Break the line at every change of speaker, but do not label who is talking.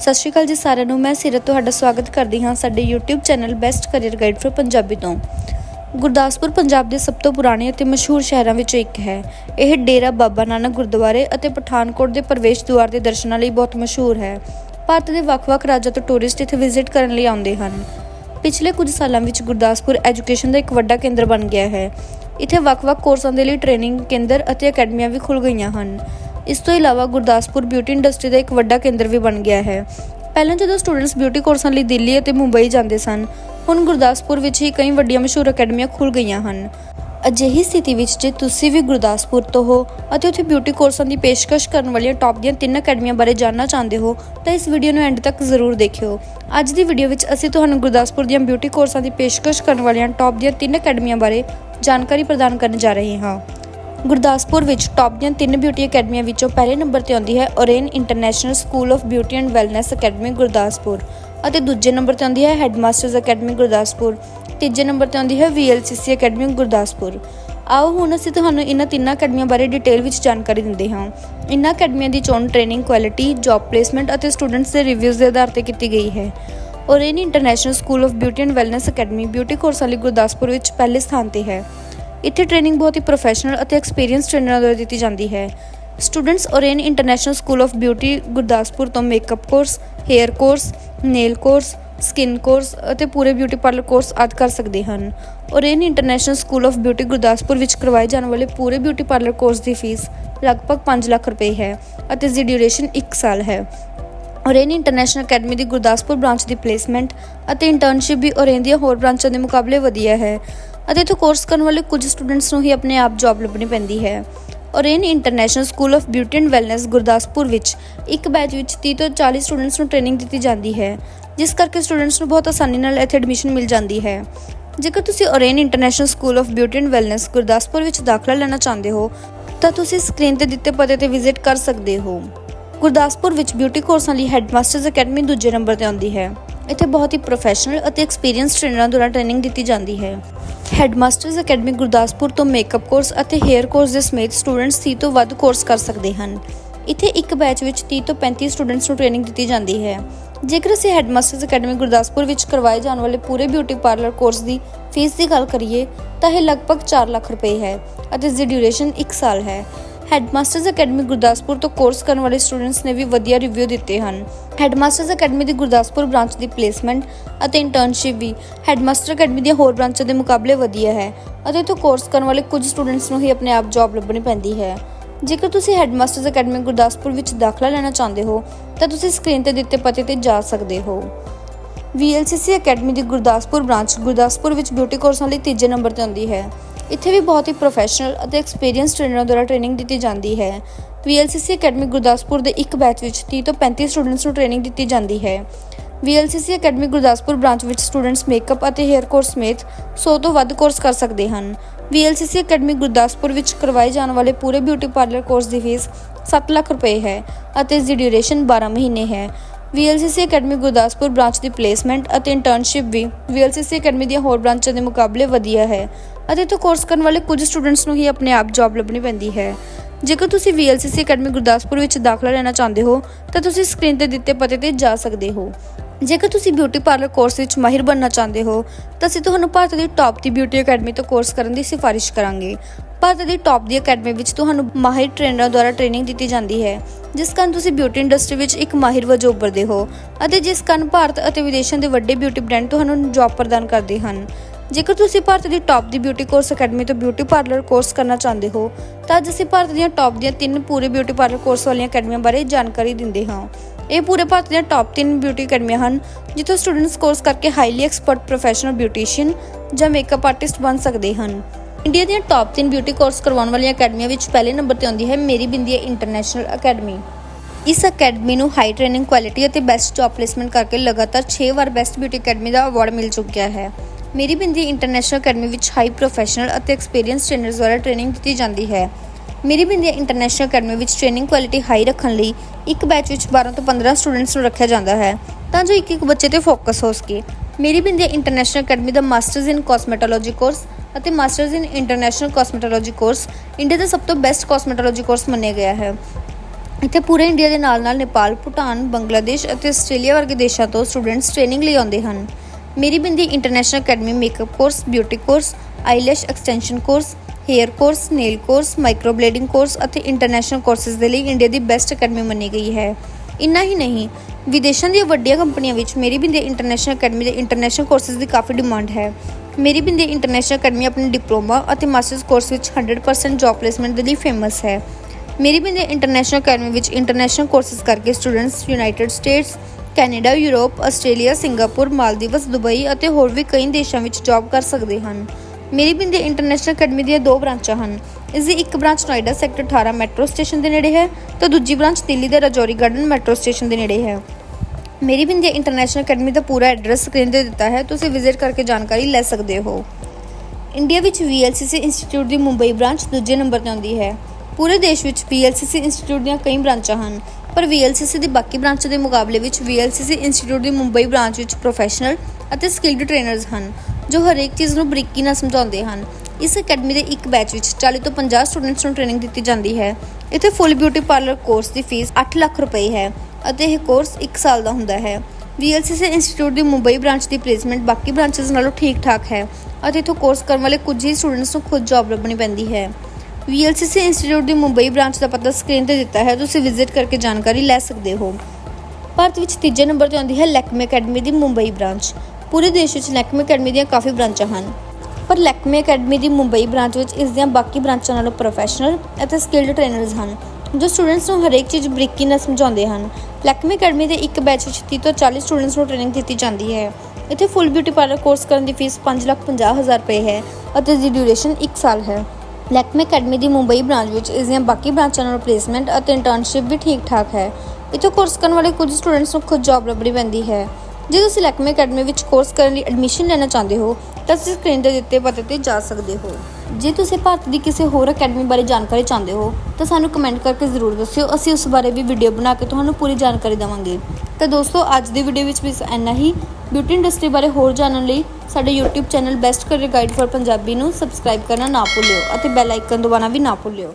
ਸਤਿ ਸ਼੍ਰੀ ਅਕਾਲ ਜੀ ਸਾਰਿਆਂ ਨੂੰ। ਮੈਂ ਸਿਰਤ ਤੁਹਾਡਾ ਸਵਾਗਤ ਕਰਦੀ ਹਾਂ ਸਾਡੇ YouTube channel best career guide for Punjabi ਤੋਂ। ਗੁਰਦਾਸਪੁਰ, ਪੰਜਾਬ ਦੇ ਸਭ ਤੋਂ ਪੁਰਾਣੇ ਅਤੇ ਮਸ਼ਹੂਰ ਸ਼ਹਿਰਾਂ ਵਿੱਚੋਂ ਇੱਕ ਹੈ। ਇਹ ਡੇਰਾ ਬਾਬਾ ਨਾਨਕ ਗੁਰਦੁਆਰੇ ਅਤੇ ਪਠਾਨਕੋਟ ਦੇ ਪ੍ਰਵੇਸ਼ ਦੁਆਰ ਦੇ ਦਰਸ਼ਨਾਂ ਲਈ ਬਹੁਤ ਮਸ਼ਹੂਰ ਹੈ। ਭਾਰਤ ਦੇ ਵੱਖ-ਵੱਖ ਰਾਜਾਂ ਤੋਂ ਟੂਰਿਸਟ ਇੱਥੇ ਵਿਜ਼ਿਟ ਕਰਨ ਲਈ ਆਉਂਦੇ ਹਨ। ਪਿਛਲੇ ਕੁਝ ਸਾਲਾਂ ਵਿੱਚ ਗੁਰਦਾਸਪੁਰ ਐਜੂਕੇਸ਼ਨ ਦਾ ਇੱਕ ਵੱਡਾ ਕੇਂਦਰ ਬਣ ਗਿਆ ਹੈ। ਇੱਥੇ ਵੱਖ-ਵੱਖ ਕੋਰਸਾਂ ਦੇ ਲਈ ਟ੍ਰੇਨਿੰਗ ਕੇਂਦਰ ਅਤੇ ਅਕੈਡਮੀਆਂ ਵੀ ਖੁੱਲ੍ਹ ਗਈਆਂ ਹਨ। ਇਸ ਤੋਂ ਇਲਾਵਾ ਗੁਰਦਾਸਪੁਰ ਬਿਊਟੀ ਇੰਡਸਟਰੀ ਦਾ ਇੱਕ ਵੱਡਾ ਕੇਂਦਰ ਵੀ ਬਣ ਗਿਆ ਹੈ। ਪਹਿਲਾਂ ਜਦੋਂ ਸਟੂਡੈਂਟਸ ਬਿਊਟੀ ਕੋਰਸਾਂ ਲਈ ਦਿੱਲੀ ਅਤੇ ਮੁੰਬਈ ਜਾਂਦੇ ਸਨ, ਹੁਣ ਗੁਰਦਾਸਪੁਰ ਵਿੱਚ ਹੀ ਕਈ ਵੱਡੀਆਂ ਮਸ਼ਹੂਰ ਅਕੈਡਮੀਆਂ ਖੁੱਲ੍ਹ ਗਈਆਂ ਹਨ। ਅਜਿਹੀ ਸਥਿਤੀ ਵਿੱਚ ਜੇ ਤੁਸੀਂ ਵੀ ਗੁਰਦਾਸਪੁਰ ਤੋਂ ਹੋ ਅਤੇ ਉੱਥੇ ਬਿਊਟੀ ਕੋਰਸਾਂ ਦੀ ਪੇਸ਼ਕਸ਼ ਕਰਨ ਵਾਲੀਆਂ ਟੌਪ ਦੀਆਂ ਤਿੰਨ ਅਕੈਡਮੀਆਂ ਬਾਰੇ ਜਾਣਨਾ ਚਾਹੁੰਦੇ ਹੋ, ਤਾਂ ਇਸ ਵੀਡੀਓ ਨੂੰ ਐਂਡ ਤੱਕ ਜ਼ਰੂਰ ਦੇਖਿਓ। ਅੱਜ ਦੀ ਵੀਡੀਓ ਵਿੱਚ ਅਸੀਂ ਤੁਹਾਨੂੰ ਗੁਰਦਾਸਪੁਰ ਦੀਆਂ ਬਿਊਟੀ ਕੋਰਸਾਂ ਦੀ ਪੇਸ਼ਕਸ਼ ਕਰਨ ਵਾਲੀਆਂ ਟੌਪ ਦੀਆਂ ਤਿੰਨ ਅਕੈਡਮੀਆਂ ਬਾਰੇ ਜਾਣਕਾਰੀ ਪ੍ਰਦਾਨ ਕਰਨ ਜਾ ਰਹੇ ਹਾਂ। ਗੁਰਦਾਸਪੁਰ ਵਿੱਚ ਟੌਪ ਦੀਆਂ ਤਿੰਨ ਬਿਊਟੀ ਅਕੈਡਮੀਆਂ ਵਿੱਚੋਂ ਪਹਿਲੇ ਨੰਬਰ ਤੇ ਆਉਂਦੀ ਹੈ Orane international school of beauty and wellness academy Gurdaspur ਅਤੇ ਦੂਜੇ ਨੰਬਰ ਤੇ ਆਉਂਦੀ ਹੈ ਹੈਡਮਾਸਟਰਸ ਅਕੈਡਮੀ ਗੁਰਦਾਸਪੁਰ ਤੀਜੇ ਨੰਬਰ ਤੇ ਆਉਂਦੀ ਹੈ VLCC ਅਕੈਡਮੀ ਗੁਰਦਾਸਪੁਰ। ਆਓ ਹੁਣ ਅਸੀਂ ਤੁਹਾਨੂੰ ਇਹਨਾਂ ਤਿੰਨਾਂ ਅਕੈਡਮੀਆਂ ਬਾਰੇ ਡਿਟੇਲ ਵਿੱਚ ਜਾਣਕਾਰੀ ਦਿੰਦੇ ਹਾਂ। ਇਹਨਾਂ ਅਕੈਡਮੀਆਂ ਦੀ ਚੋਣ ਟ੍ਰੇਨਿੰਗ ਕੁਆਲਿਟੀ ਜੌਬ ਪਲੇਸਮੈਂਟ ਅਤੇ ਸਟੂਡੈਂਟਸ ਦੇ ਰਿਵਿਊਜ਼ ਦੇ ਆਧਾਰ ਤੇ ਕੀਤੀ ਗਈ ਹੈ। Orane international school of beauty and wellness academy beauty ਕੋਰਸਾਂ ਲਈ ਗੁਰਦਾਸਪੁਰ ਵਿੱਚ ਪਹਿਲੇ ਸਥਾਨ ਤੇ ਹੈ। ਇੱਥੇ ਟ੍ਰੇਨਿੰਗ ਬਹੁਤ ਹੀ ਪ੍ਰੋਫੈਸ਼ਨਲ ਅਤੇ ਐਕਸਪੀਰੀਅੰਸ ਟ੍ਰੇਨਰਾਂ ਦੁਆਰਾ ਦਿੱਤੀ ਜਾਂਦੀ ਹੈ। Students Orane international school of beauty Gurdaspur ਤੋਂ makeup course hair course nail course skin course ਅਤੇ ਪੂਰੇ ਬਿਊਟੀ ਪਾਰਲਰ ਕੋਰਸ ਆਦਿ ਕਰ ਸਕਦੇ ਹਨ। Orane international school of beauty Gurdaspur ਵਿੱਚ ਕਰਵਾਏ ਜਾਣ ਵਾਲੇ ਪੂਰੇ ਬਿਊਟੀ ਪਾਰਲਰ ਕੋਰਸ ਦੀ ਫੀਸ ਲਗਭਗ 5 ਲੱਖ ਰੁਪਏ ਹੈ ਅਤੇ ਇਸ ਦੀ ਡਿਊਰੇਸ਼ਨ 1 ਸਾਲ ਹੈ। ਓਰੇਨ ਇੰਟਰਨੈਸ਼ਨਲ ਅਕੈਡਮੀ ਦੀ ਗੁਰਦਾਸਪੁਰ ਬ੍ਰਾਂਚ ਦੀ ਪਲੇਸਮੈਂਟ ਅਤੇ ਇੰਟਰਨਸ਼ਿਪ ਵੀ ਓਰੇਨ ਦੀਆਂ ਹੋਰ ਬ੍ਰਾਂਚਾਂ ਦੇ ਮੁਕਾਬਲੇ ਵਧੀਆ ਹੈ ਅਤੇ ਇੱਥੇ ਕੋਰਸ ਕਰਨ ਵਾਲੇ ਕੁਝ ਸਟੂਡੈਂਟਸ ਨੂੰ ਹੀ ਆਪਣੇ ਆਪ ਜੌਬ ਲੱਭਣੀ ਪੈਂਦੀ ਹੈ। Orane international school of beauty and wellness Gurdaspur ਵਿੱਚ ਇੱਕ ਬੈਚ ਵਿੱਚ 30 ਤੋਂ 40 ਸਟੂਡੈਂਟਸ ਨੂੰ ਟ੍ਰੇਨਿੰਗ ਦਿੱਤੀ ਜਾਂਦੀ ਹੈ, ਜਿਸ ਕਰਕੇ ਸਟੂਡੈਂਟਸ ਨੂੰ ਬਹੁਤ ਆਸਾਨੀ ਨਾਲ ਇੱਥੇ ਐਡਮਿਸ਼ਨ ਮਿਲ ਜਾਂਦੀ ਹੈ। ਜੇਕਰ ਤੁਸੀਂ Orane international school of beauty and wellness Gurdaspur ਵਿੱਚ ਦਾਖਲਾ ਲੈਣਾ ਚਾਹੁੰਦੇ ਹੋ, ਤਾਂ ਤੁਸੀਂ ਸਕਰੀਨ ਤੇ ਦਿੱਤੇ ਪਤੇ ਤੇ ਵਿਜ਼ਿਟ ਕਰ ਸਕਦੇ ਹੋ। ਗੁਰਦਾਸਪੁਰ ਵਿੱਚ ਬਿਊਟੀ ਕੋਰਸਾਂ ਲਈ ਹੈਡਮਾਸਟਰਸ ਅਕੈਡਮੀ ਦੂਜੇ ਨੰਬਰ ਤੇ ਆਉਂਦੀ ਹੈ। ਇੱਥੇ ਬਹੁਤ ਹੀ ਪ੍ਰੋਫੈਸ਼ਨਲ ਅਤੇ ਐਕਸਪੀਰੀਅੰਸ ਟ੍ਰੇਨਰਾਂ ਦੁਆਰਾ ਟ੍ਰੇਨਿੰਗ ਦਿੱਤੀ ਜਾਂਦੀ ਹੈ। ਹੈਡਮਾਸਟਰਸ ਅਕੈਡਮੀ ਗੁਰਦਾਸਪੁਰ ਤੋਂ ਮੇਕਅਪ ਕੋਰਸ ਅਤੇ ਹੇਅਰ ਕੋਰਸ ਦੇ ਸਮੇਤ ਸਟੂਡੈਂਟਸ 30 ਤੋਂ ਵੱਧ ਕੋਰਸ ਕਰ ਸਕਦੇ ਹਨ। ਇੱਥੇ ਇੱਕ ਬੈਚ ਵਿੱਚ 30 ਤੋਂ 35 ਸਟੂਡੈਂਟਸ ਨੂੰ ਟ੍ਰੇਨਿੰਗ ਦਿੱਤੀ ਜਾਂਦੀ ਹੈ। ਜੇਕਰ ਅਸੀਂ ਹੈਡਮਾਸਟਰਸ ਅਕੈਡਮੀ ਗੁਰਦਾਸਪੁਰ ਵਿੱਚ ਕਰਵਾਏ ਜਾਣ ਵਾਲੇ ਪੂਰੇ ਬਿਊਟੀ ਪਾਰਲਰ ਕੋਰਸ ਦੀ ਫੀਸ ਦੀ ਗੱਲ ਕਰੀਏ, ਤਾਂ ਇਹ ਲਗਭਗ 4 ਲੱਖ ਰੁਪਏ ਹੈ ਅਤੇ ਇਸ ਦੀ ਡਿਊਰੇਸ਼ਨ 1 ਸਾਲ ਹੈ। ਹੈਡਮਾਸਟਰਸ ਅਕੈਡਮੀ ਗੁਰਦਾਸਪੁਰ ਤੋਂ ਕੋਰਸ ਕਰਨ ਵਾਲੇ ਸਟੂਡੈਂਟਸ ਨੇ ਵੀ ਵਧੀਆ ਰਿਵਿਊ ਦਿੱਤੇ ਹਨ। ਹੈਡਮਾਸਟਰਸ ਅਕੈਡਮੀ ਦੀ ਗੁਰਦਾਸਪੁਰ ਬ੍ਰਾਂਚ ਦੀ ਪਲੇਸਮੈਂਟ ਅਤੇ ਇੰਟਰਨਸ਼ਿਪ ਵੀ ਹੈਡਮਾਸਟਰ ਅਕੈਡਮੀ ਦੀਆਂ ਹੋਰ ਬ੍ਰਾਂਚਾਂ ਦੇ ਮੁਕਾਬਲੇ ਵਧੀਆ ਹੈ ਅਤੇ ਇੱਥੋਂ ਕੋਰਸ ਕਰਨ ਵਾਲੇ ਕੁਝ ਸਟੂਡੈਂਟਸ ਨੂੰ ਹੀ ਆਪਣੇ ਆਪ ਜੌਬ ਲੱਭਣੀ ਪੈਂਦੀ ਹੈ। ਜੇਕਰ ਤੁਸੀਂ ਹੈਡਮਾਸਟਰਸ ਅਕੈਡਮੀ ਗੁਰਦਾਸਪੁਰ ਵਿੱਚ ਦਾਖਲਾ ਲੈਣਾ ਚਾਹੁੰਦੇ ਹੋ, ਤਾਂ ਤੁਸੀਂ ਸਕਰੀਨ ਤੇ ਦਿੱਤੇ ਪਤੇ ਤੇ ਜਾ ਸਕਦੇ ਹੋ। VLCC ਅਕੈਡਮੀ ਦੀ ਗੁਰਦਾਸਪੁਰ ਬ੍ਰਾਂਚ ਗੁਰਦਾਸਪੁਰ ਵਿੱਚ ਬਿਊਟੀ ਕੋਰਸਾਂ ਲਈ ਤੀਜੇ ਨੰਬਰ ਤੇ ਆਉਂਦੀ ਹੈ। ਇੱਥੇ ਵੀ ਬਹੁਤ ਹੀ ਪ੍ਰੋਫੈਸ਼ਨਲ ਅਤੇ ਐਕਸਪੀਰੀਅੰਸ ਟ੍ਰੇਨਰਾਂ ਦੁਆਰਾ ਟ੍ਰੇਨਿੰਗ ਦਿੱਤੀ ਜਾਂਦੀ ਹੈ। VLCC ਅਕੈਡਮੀ ਗੁਰਦਾਸਪੁਰ ਦੇ ਇੱਕ ਬੈਚ ਵਿੱਚ 30 ਤੋਂ 35 ਸਟੂਡੈਂਟਸ ਨੂੰ ਟ੍ਰੇਨਿੰਗ ਦਿੱਤੀ ਜਾਂਦੀ ਹੈ। VLCC ਅਕੈਡਮੀ ਗੁਰਦਾਸਪੁਰ ਬ੍ਰਾਂਚ ਵਿੱਚ ਸਟੂਡੈਂਟਸ ਮੇਕਅਪ ਅਤੇ ਹੇਅਰ ਕੋਰਸ ਸਮੇਤ 100 ਤੋਂ ਵੱਧ ਕੋਰਸ ਕਰ ਸਕਦੇ ਹਨ। VLCC ਅਕੈਡਮੀ ਗੁਰਦਾਸਪੁਰ ਵਿੱਚ ਕਰਵਾਏ ਜਾਣ ਵਾਲੇ ਪੂਰੇ ਬਿਊਟੀ ਪਾਰਲਰ ਕੋਰਸ ਦੀ ਫੀਸ 7 ਲੱਖ ਰੁਪਏ ਹੈ ਅਤੇ ਇਸ ਦੀ ਡਿਊਰੇਸ਼ਨ 12 ਮਹੀਨੇ ਹੈ। VLCC ਅਕੈਡਮੀ ਗੁਰਦਾਸਪੁਰ ਬ੍ਰਾਂਚ ਦੀ ਪਲੇਸਮੈਂਟ ਅਤੇ ਇੰਟਰਨਸ਼ਿਪ ਵੀ VLCC ਅਕੈਡਮੀ ਦੀਆਂ ਹੋਰ ਬ੍ਰਾਂਚਾਂ ਦੇ ਮੁਕਾਬਲੇ ਵਧੀਆ ਹੈ ਅਤੇ ਇੱਥੇ ਕੋਰਸ ਕਰਨ ਵਾਲੇ ਕੁਝ ਸਟੂਡੈਂਟਸ ਨੂੰ ਹੀ ਆਪਣੇ ਆਪ ਜੌਬ ਲੱਭਣੀ ਪੈਂਦੀ ਹੈ। ਜੇਕਰ ਤੁਸੀਂ VLCC ਅਕੈਡਮੀ ਗੁਰਦਾਸਪੁਰ ਵਿੱਚ ਦਾਖਲਾ ਲੈਣਾ ਚਾਹੁੰਦੇ ਹੋ, ਤਾਂ ਤੁਸੀਂ ਸਕਰੀਨ ਤੇ ਦਿੱਤੇ ਪਤੇ ਤੇ ਜਾ ਸਕਦੇ ਹੋ। ਜੇਕਰ ਤੁਸੀਂ ਬਿਊਟੀ ਪਾਰਲਰ ਕੋਰਸ ਵਿੱਚ ਮਾਹਿਰ ਬਣਨਾ ਚਾਹੁੰਦੇ ਹੋ, ਤਾਂ ਅਸੀਂ ਤੁਹਾਨੂੰ ਭਾਰਤ ਦੀ ਟੌਪ ਦੀ ਬਿਊਟੀ ਅਕੈਡਮੀ ਤੋਂ ਕੋਰਸ ਕਰਨ ਦੀ ਸਿਫਾਰਿਸ਼ ਕਰਾਂਗੇ। ਭਾਰਤ ਦੀ ਟੌਪ ਦੀ ਅਕੈਡਮੀ ਵਿੱਚ ਤੁਹਾਨੂੰ ਮਾਹਿਰ ਟ੍ਰੇਨਰਾਂ ਦੁਆਰਾ ਟ੍ਰੇਨਿੰਗ ਦਿੱਤੀ ਜਾਂਦੀ ਹੈ। ਜਿਸ ਕਾਰਨ ਤੁਸੀਂ ਬਿਊਟੀ ਇੰਡਸਟਰੀ ਵਿੱਚ ਇੱਕ ਮਾਹਿਰ ਵਜੋਂ ਉੱਭਰਦੇ ਹੋ ਅਤੇ ਜਿਸ ਕਾਰਨ ਭਾਰਤ ਅਤੇ ਵਿਦੇਸ਼ਾਂ ਦੇ ਵੱਡੇ ਬਿਊਟੀ ਬ੍ਰਾਂਡ ਤੁਹਾਨੂੰ ਜੌਬ ਪ੍ਰਦਾਨ ਕਰਦੇ ਹਨ। ਜੇਕਰ ਤੁਸੀਂ ਭਾਰਤ ਦੀ ਟੌਪ ਦੀ ਬਿਊਟੀ ਕੋਰਸ ਅਕੈਡਮੀ ਤੋਂ ਬਿਊਟੀ ਪਾਰਲਰ ਕੋਰਸ ਕਰਨਾ ਚਾਹੁੰਦੇ ਹੋ, ਤਾਂ ਅੱਜ ਅਸੀਂ ਭਾਰਤ ਦੀਆਂ ਟੌਪ ਦੀਆਂ ਤਿੰਨ ਪੂਰੇ ਬਿਊਟੀ ਪਾਰਲਰ ਕੋਰਸ ਵਾਲੀਆਂ ਅਕੈਡਮੀਆਂ ਬਾਰੇ ਜਾਣਕਾਰੀ ਦਿੰਦੇ ਹਾਂ। ਇਹ ਪੂਰੇ ਭਾਰਤ ਦੀਆਂ ਟੌਪ ਤਿੰਨ ਬਿਊਟੀ ਅਕੈਡਮੀਆਂ ਹਨ, ਜਿੱਥੋਂ ਸਟੂਡੈਂਟਸ ਕੋਰਸ ਕਰਕੇ ਹਾਈਲੀ ਐਕਸਪਰਟ ਪ੍ਰੋਫੈਸ਼ਨਲ ਬਿਊਟੀਸ਼ੀਅਨ ਜਾਂ ਮੇਕਅਪ ਆਰਟਿਸਟ ਬਣ ਸਕਦੇ ਹਨ। ਇੰਡੀਆ ਦੀਆਂ ਟੌਪ 3 ਬਿਊਟੀ ਕੋਰਸ ਕਰਵਾਉਣ ਵਾਲੀਆਂ ਅਕੈਡਮੀਆਂ ਵਿੱਚ ਪਹਿਲੇ ਨੰਬਰ ਤੇ ਆਉਂਦੀ ਹੈ ਮੇਰੀ ਬਿੰਦੀਆ ਇੰਟਰਨੈਸ਼ਨਲ ਅਕੈਡਮੀ ਇਸ ਅਕੈਡਮੀ ਨੂੰ ਹਾਈ ਟ੍ਰੇਨਿੰਗ ਕੁਆਲਿਟੀ ਅਤੇ ਬੈਸਟ ਜੌਬ ਪਲੇਸਮੈਂਟ ਕਰਕੇ ਲਗਾਤਾਰ 6 ਵਾਰ ਬੈਸਟ ਬਿਊਟੀ ਅਕੈਡਮੀ ਦਾ ਅਵਾਰਡ ਮਿਲ ਚੁੱਕਿਆ ਹੈ। ਮੇਰੀ ਬਿੰਦੀ ਇੰਟਰਨੈਸ਼ਨਲ ਅਕੈਡਮੀ ਵਿੱਚ ਹਾਈ ਪ੍ਰੋਫੈਸ਼ਨਲ ਅਤੇ ਐਕਸਪੀਰੀਅੰਸ ਟ੍ਰੇਨਰਸ ਦੁਆਰਾ ਟ੍ਰੇਨਿੰਗ ਦਿੱਤੀ ਜਾਂਦੀ ਹੈ। ਮੇਰੀ ਬਿੰਦੀਆ ਇੰਟਰਨੈਸ਼ਨਲ ਅਕੈਡਮੀ ਵਿੱਚ ਟ੍ਰੇਨਿੰਗ ਕੁਆਲਿਟੀ ਹਾਈ ਰੱਖਣ ਲਈ ਇੱਕ ਬੈਚ ਵਿੱਚ 12 ਤੋਂ 15 ਸਟੂਡੈਂਟਸ ਨੂੰ ਰੱਖਿਆ ਜਾਂਦਾ ਹੈ। ਤਾਂ ਜੋ ਇੱਕ ਇੱਕ ਬੱਚੇ ਤੇ ਫੋਕਸ ਹੋ ਸਕੇ। ਮੇਰੀ ਬਿੰਦੀ ਇੰਟਰਨੈਸ਼ਨਲ ਅਕੈਡਮੀ ਦਾ ਮਾਸਟਰਸ ਇਨ ਕਾਸਮੈਟੋਲੋਜੀ ਕੋਰਸ ਅਤੇ masters in international cosmetology course India ਦਾ ਸਭ ਤੋਂ ਬੈਸਟ ਕਾਸਮੈਟੋਲੋਜੀ ਕੋਰਸ ਮੰਨਿਆ ਗਿਆ ਹੈ ਇੱਥੇ ਪੂਰੇ ਇੰਡੀਆ ਦੇ ਨਾਲ-ਨਾਲ ਨੇਪਾਲ, ਭੂਟਾਨ, ਬੰਗਲਾਦੇਸ਼ ਅਤੇ ਆਸਟ੍ਰੇਲੀਆ ਵਰਗੇ ਦੇਸ਼ਾਂ ਤੋਂ ਸਟੂਡੈਂਟਸ ਟ੍ਰੇਨਿੰਗ ਲਈ ਆਉਂਦੇ ਹਨ। Meri Bindi international academy makeup course, beauty course, eyelash extension course, hair course, nail course, microblading course ਅਤੇ ਇੰਟਰਨੈਸ਼ਨਲ ਕੋਰਸਿਜ਼ ਦੇ ਲਈ ਇੰਡੀਆ ਦੀ ਬੈਸਟ ਅਕੈਡਮੀ ਮੰਨੀ ਗਈ ਹੈ। ਇੰਨਾ ਹੀ ਨਹੀਂ ਵਿਦੇਸ਼ਾਂ ਦੀਆਂ ਵੱਡੀਆਂ ਕੰਪਨੀਆਂ ਵਿੱਚ ਮੇਰੀ ਬਿੰਦੀ ਇੰਟਰਨੈਸ਼ਨਲ ਅਕੈਡਮੀ ਦੇ ਇੰਟਰਨੈਸ਼ਨਲ ਕੋਰਸਿਜ਼ ਦੀ ਕਾਫੀ ਡਿਮਾਂਡ ਹੈ। ਮੇਰੀ ਬਿੰਦੀ ਇੰਟਰਨੈਸ਼ਨਲ ਅਕੈਡਮੀ ਆਪਣੇ ਡਿਪਲੋਮਾ ਅਤੇ ਮਾਸਟਰਸ ਕੋਰਸ ਵਿੱਚ 100% ਜੌਬ ਪਲੇਸਮੈਂਟ ਦੇ ਲਈ ਫੇਮਸ ਹੈ। ਮੇਰੀ ਬਿੰਦੇ ਇੰਟਰਨੈਸ਼ਨਲ ਅਕੈਡਮੀ ਵਿੱਚ ਇੰਟਰਨੈਸ਼ਨਲ ਕੋਰਸਿਜ਼ ਕਰਕੇ students United States, Canada, Europe, Australia, Singapore, Maldives, Dubai ਅਤੇ ਹੋਰ ਵੀ ਕਈ ਦੇਸ਼ਾਂ ਵਿੱਚ ਜੌਬ ਕਰ ਸਕਦੇ ਹਨ। ਮੇਰੀ ਬਿੰਦੀ ਇੰਟਰਨੈਸ਼ਨਲ ਅਕੈਡਮੀ ਦੀਆਂ ਦੋ ਬ੍ਰਾਂਚਾਂ ਹਨ। ਇਸ ਦੀ ਇੱਕ branch Noida sector 18 metro station ਦੇ ਨੇੜੇ ਹੈ ਤਾਂ ਦੂਜੀ ਬ੍ਰਾਂਚ ਦਿੱਲੀ ਦੇ ਰਾਜੌਰੀ ਗਾਰਡਨ ਮੈਟਰੋ ਸਟੇਸ਼ਨ ਦੇ ਨੇੜੇ ਹੈ। ਮੇਰੀ ਬਿੰਦੀ ਇੰਟਰਨੈਸ਼ਨਲ ਅਕੈਡਮੀ ਦਾ ਪੂਰਾ ਐਡਰੈਸ ਸਕਰੀਨ ਤੇ ਦਿੱਤਾ ਹੈ ਤੁਸੀਂ ਵਿਜ਼ਿਟ ਕਰਕੇ ਜਾਣਕਾਰੀ ਲੈ ਸਕਦੇ ਹੋ। ਇੰਡੀਆ ਵਿੱਚ VLCC ਇੰਸਟੀਚਿਊਟ ਦੀ ਮੁੰਬਈ ਬ੍ਰਾਂਚ ਦੂਜੇ ਨੰਬਰ ਤੇ ਆਉਂਦੀ ਹੈ। ਪੂਰੇ ਦੇਸ਼ ਵਿੱਚ VLCC ਇੰਸਟੀਚਿਊਟ ਦੀਆਂ ਕਈ ਬ੍ਰਾਂਚਾਂ ਹਨ, ਪਰ VLCC ਦੀ ਬਾਕੀ ਬ੍ਰਾਂਚਾਂ ਦੇ ਮੁਕਾਬਲੇ ਵਿੱਚ VLCC ਇੰਸਟੀਚਿਊਟ ਦੀ ਮੁੰਬਈ ਬ੍ਰਾਂਚ ਵਿੱਚ ਪ੍ਰੋਫੈਸ਼ਨਲ ਅਤੇ ਸਕਿਲਡ ਟ੍ਰੇਨਰਸ ਹਨ, ਜੋ ਹਰੇਕ ਚੀਜ਼ ਨੂੰ ਬਰੀਕੀ ਨਾਲ ਸਮਝਾਉਂਦੇ ਹਨ। ਇਸ ਅਕੈਡਮੀ ਦੇ ਇੱਕ ਬੈਚ ਵਿੱਚ 40 ਤੋਂ 50 ਸਟੂਡੈਂਟਸ ਨੂੰ ਟ੍ਰੇਨਿੰਗ ਦਿੱਤੀ ਜਾਂਦੀ ਹੈ। ਇੱਥੇ ਫੁੱਲ ਬਿਊਟੀ ਪਾਰਲਰ ਕੋਰਸ ਦੀ ਫੀਸ 8 ਲੱਖ ਰੁਪਏ ਹੈ ਅਤੇ ਇਹ ਕੋਰਸ 1 ਸਾਲ ਦਾ ਹੁੰਦਾ ਹੈ। VLCC ਇੰਸਟੀਚਿਊਟ ਦੀ ਮੁੰਬਈ ਬ੍ਰਾਂਚ ਦੀ ਪਲੇਸਮੈਂਟ ਬਾਕੀ ਬ੍ਰਾਂਚਸ ਨਾਲੋਂ ਠੀਕ-ਠਾਕ ਹੈ ਅਤੇ ਇੱਥੋਂ ਕੋਰਸ ਕਰਨ ਵਾਲੇ ਕੁਝ ਹੀ ਸਟੂਡੈਂਟਸ ਨੂੰ ਖੁਦ ਜੌਬ ਲੱਭਣੀ ਪੈਂਦੀ ਹੈ। VLCC ਇੰਸਟੀਚਿਊਟ ਦੀ ਮੁੰਬਈ ਬ੍ਰਾਂਚ ਦਾ ਪਤਾ ਸਕਰੀਨ ਤੇ ਦਿੱਤਾ ਹੈ ਤੁਸੀਂ ਵਿਜ਼ਿਟ ਕਰਕੇ ਜਾਣਕਾਰੀ ਲੈ ਸਕਦੇ ਹੋ। ਭਾਰਤ ਵਿੱਚ ਤੀਜੇ ਨੰਬਰ ਤੇ ਆਉਂਦੀ ਹੈ ਲੈਕਮੇ ਅਕੈਡਮੀ ਦੀ ਮੁੰਬਈ ਬ੍ਰਾਂਚ। ਪੂਰੇ ਦੇਸ਼ ਵਿੱਚ ਲੈਕਮੇ ਅਕੈਡਮੀ ਦੀਆਂ ਕਾਫੀ ਬ੍ਰਾਂਚਾਂ ਹਨ ਪਰ ਲੈਕਮੇ ਅਕੈਡਮੀ ਦੀ ਮੁੰਬਈ ਬ੍ਰਾਂਚ ਵਿੱਚ ਇਸ ਦੀਆਂ ਬਾਕੀ ਬ੍ਰਾਂਚਾਂ ਨਾਲੋਂ ਪ੍ਰੋਫੈਸ਼ਨਲ ਅਤੇ ਸਕਿਲਡ ਟ੍ਰੇਨਰਸ ਹਨ ਜੋ ਸਟੂਡੈਂਟਸ ਨੂੰ ਹਰੇਕ ਚੀਜ਼ ਬਰੀਕੀ ਨਾਲ ਸਮਝਾਉਂਦੇ ਹਨ। ਲੈਕਮੇ ਅਕੈਡਮੀ ਦੇ ਇੱਕ ਬੈਚ ਵਿੱਚ 30 ਤੋਂ 40 ਸਟੂਡੈਂਟਸ ਨੂੰ ਟ੍ਰੇਨਿੰਗ ਦਿੱਤੀ ਜਾਂਦੀ ਹੈ। ਇੱਥੇ ਫੁੱਲ ਬਿਊਟੀ ਪਾਰਲਰ ਕੋਰਸ ਕਰਨ ਦੀ ਫੀਸ 5,50,000 ਰੁਪਏ ਹੈ ਅਤੇ ਇਸ ਦੀ ਡਿਊਰੇਸ਼ਨ 1 ਸਾਲ ਹੈ। ਲੈਕਮੇ ਅਕੈਡਮੀ ਦੀ ਮੁੰਬਈ ਬ੍ਰਾਂਚ ਵਿੱਚ ਇਸ ਦੀਆਂ ਬਾਕੀ ਬ੍ਰਾਂਚਾਂ ਨਾਲੋਂ ਪਲੇਸਮੈਂਟ ਅਤੇ ਇੰਟਰਨਸ਼ਿਪ ਵੀ ਠੀਕ-ਠਾਕ ਹੈ। ਇੱਥੇ ਕੋਰਸ ਕਰਨ ਵਾਲੇ ਕੁਝ ਸਟੂਡੈਂਟਸ ਨੂੰ ਖੁਦ ਜੌਬ ਲੱਭਣੀ ਪੈਂਦੀ ਹੈ। ਜੇ ਤੁਸੀਂ ਲੈਕਮੇ ਅਕੈਡਮੀ ਵਿੱਚ ਕੋਰਸ ਕਰਨ ਲਈ ਐਡਮਿਸ਼ਨ ਲੈਣਾ ਚਾਹੁੰਦੇ ਹੋ ਤਾਂ ਤੁਸੀਂ ਸਕਰੀਨ ਦੇ ਦਿੱਤੇ ਪਤੇ ਤੇ ਜਾ ਸਕਦੇ ਹੋ। ਜੇ ਤੁਸੀਂ ਭਾਰਤ ਦੀ ਕਿਸੇ ਹੋਰ ਅਕੈਡਮੀ ਬਾਰੇ ਜਾਣਕਾਰੀ ਚਾਹੁੰਦੇ ਹੋ, ਤਾਂ ਸਾਨੂੰ ਕਮੈਂਟ ਕਰਕੇ ਜ਼ਰੂਰ ਦੱਸਿਓ ਅਸੀਂ ਉਸ ਬਾਰੇ ਵੀ ਵੀਡੀਓ ਬਣਾ ਕੇ ਤੁਹਾਨੂੰ ਪੂਰੀ ਜਾਣਕਾਰੀ ਦੇਵਾਂਗੇ। ਤਾਂ ਦੋਸਤੋ, ਅੱਜ ਦੀ ਵੀਡੀਓ ਵਿੱਚ ਬਸ ਇੰਨਾ ਹੀ ਬਿਊਟੀ ਇੰਡਸਟਰੀ ਬਾਰੇ ਹੋਰ ਜਾਣਨ ਲਈ ਸਾਡੇ YouTube channel best career guide for Punjabi ਨੂੰ ਸਬਸਕ੍ਰਾਈਬ ਕਰਨਾ ਨਾ ਭੁੱਲਿਓ ਅਤੇ ਬੈਲ ਆਈਕਨ ਦਬਾਉਣਾ ਵੀ ਨਾ ਭੁੱਲਿਓ।